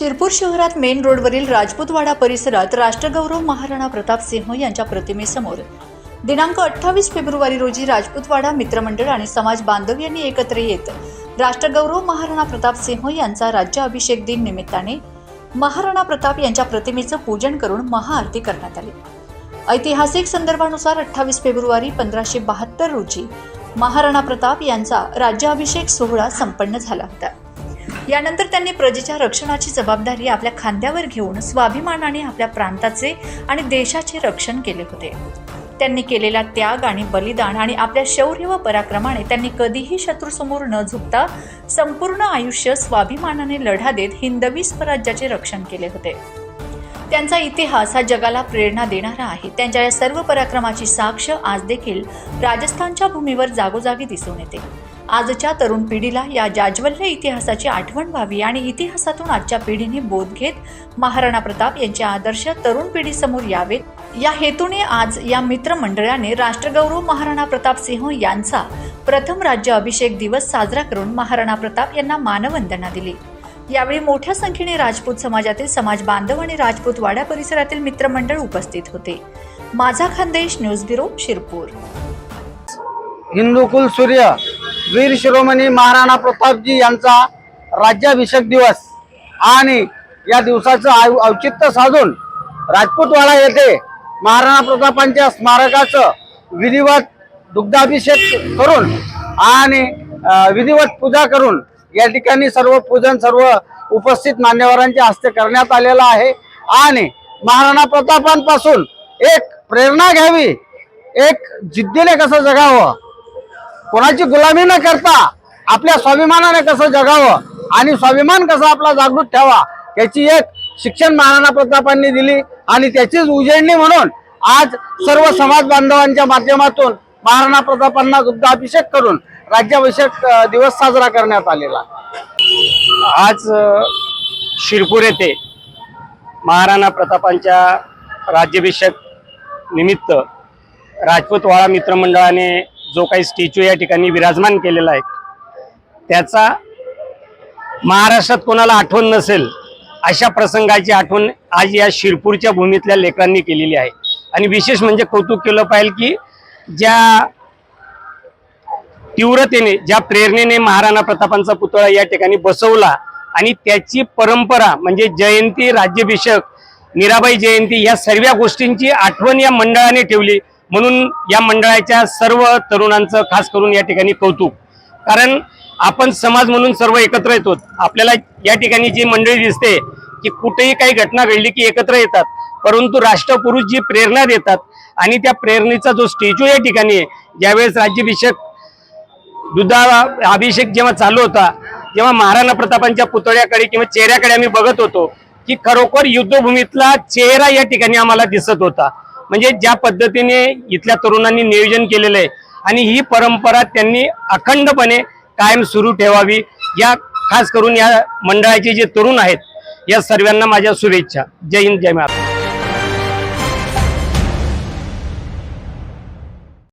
शिरपूर शहरात मेन रोडवरील राजपूतवाडा परिसरात राष्ट्रगौरव महाराणा प्रताप सिंह यांच्या प्रतिमेसमोर. दिनांक अठ्ठावीस फेब्रुवारी रोजी राजपूतवाडा मित्रमंडळ आणि समाज बांधव यांनी एकत्र येत राष्ट्रगौरव महाराणा प्रताप सिंह यांचा राज्याभिषेक दिन निमित्ताने महाराणा प्रताप यांच्या प्रतिमेचं पूजन करून महाआरती करण्यात आली. ऐतिहासिक संदर्भानुसार अठ्ठावीस फेब्रुवारी पंधराशे बहात्तर रोजी महाराणा प्रताप यांचा राज्याभिषेक सोहळा संपन्न झाला होता. यानंतर त्यांनी प्रजेच्या रक्षणाची जबाबदारी आपल्या खांद्यावर घेऊन स्वाभिमानाने आपल्या प्रांताचे आणि देशाचे रक्षण केले होते. त्यांनी केलेला त्याग आणि बलिदान आणि आपल्या शौर्य व पराक्रमाने त्यांनी कधीही शत्रूसमोर न झुकता संपूर्ण आयुष्य स्वाभिमानाने लढा देत हिंदवी स्वराज्याचे रक्षण केले होते. त्यांचा इतिहास हा जगाला प्रेरणा देणारा आहे. त्यांच्या या सर्व पराक्रमाची साक्ष आज देखील राजस्थानच्या भूमीवर जागोजागी दिसून येते. आजच्या तरुण पिढीला या जाज्वल्य इतिहासाची आठवण व्हावी आणि इतिहासातून आजच्या पिढीने बोध घेत महाराणा प्रताप यांचे आदर्श तरुण पिढीसमोर यावेत. या हेतूने आज या मित्रमंडळाने राष्ट्रगौरव महाराणा प्रताप सिंह यांचा प्रथम राज्य अभिषेक दिवस साजरा करून महाराणा प्रताप यांना मानवंदना दिली. यावेळी मोठ्या संख्येने राजपूत समाजातील समाज बांधव आणि राजपूत वाड्या परिसरातील मित्रमंडळ उपस्थित होते. माझा खानदेश न्यूज ब्युरो शिरपूर. हिंदू कुल सूर्य वीर शिरोमणी महाराणा प्रतापजी यांचा राज्याभिषेक दिवस आणि या दिवसाचं आव- औचित्य साधून राजपूतवाडा येथे महाराणा प्रतापांच्या स्मारकाचं विधिवत दुग्धाभिषेक करून आणि विधिवत पूजा करून या ठिकाणी सर्व पूजन सर्व उपस्थित मान्यवरांच्या हस्ते करण्यात आलेलं आहे. आणि महाराणा प्रतापांपासून एक प्रेरणा घ्यावी एक जिद्दीने कसं जगावं कोणाची गुलामी न करता आपल्या स्वाभिमानाने कसं जगावं आणि स्वाभिमान कसा आपला जागृत ठेवा याची एक शिक्षण महाराणा प्रतापांनी दिली आणि त्याचीच उजळणी म्हणून आज सर्व समाज बांधवांच्या माध्यमातून महाराणा प्रतापांना दुग्धाभिषेक करून राज्याभिषेक दिवस साजरा करण्यात आलेला. आज शिरपूर येथे महाराणा प्रतापांच्या राज्याभिषेक निमित्त राजपूतवाडा मित्रमंडळाने जो काही स्टॅच्यू या ठिकाणी विराजमान केलेला आहे त्याचा महाराष्ट्रात कोणाला आठवण नसेल अशा प्रसंगाची आठवण आज या शिरपूरच्या भूमीतल्या लेकरांनी केलेली आहे. आणि विशेष म्हणजे कौतुक केलं पाहिजे की ज्या तीव्रतेने ज्या प्रेरणेने महाराणा प्रतापांचा पुतळा या ठिकाणी बसवला आणि त्याची परंपरा म्हणजे जयंती राज्याभिषेक मीराबाई जयंती या सर्व गोष्टींची आठवण या मंडळाने ठेवली. म्हणून या मंडळाच्या सर्व तरुणांचं खास करून या ठिकाणी कौतुक. कारण आपण समाज म्हणून सर्व एकत्र येतो. आपल्याला या ठिकाणी जी मंडळी दिसते की कुठेही काही घटना घडली की एकत्र येतात. परंतु राष्ट्रपुरुष जी प्रेरणा देतात आणि त्या प्रेरणेचा जो स्टॅच्यू या ठिकाणी आहे ज्यावेळेस राज्याभिषेक दुधा अभिषेक जेव्हा चालू होता जेव्हा महाराणा प्रतापांच्या पुतळ्याकडे किंवा चेहऱ्याकडे आम्ही बघत होतो की खरोखर युद्धभूमीतला चेहरा या ठिकाणी आम्हाला दिसत होता. म्हणजे ज्या पद्धतीने इथल्या तरुणांनी नियोजन केलेलं आहे आणि ही परंपरा त्यांनी अखंडपणे कायम सुरू ठेवावी या खास करून या मंडळाचे जे तरुण आहेत या सर्वांना माझ्या शुभेच्छा. जय हिंद जय महाराष्ट्र.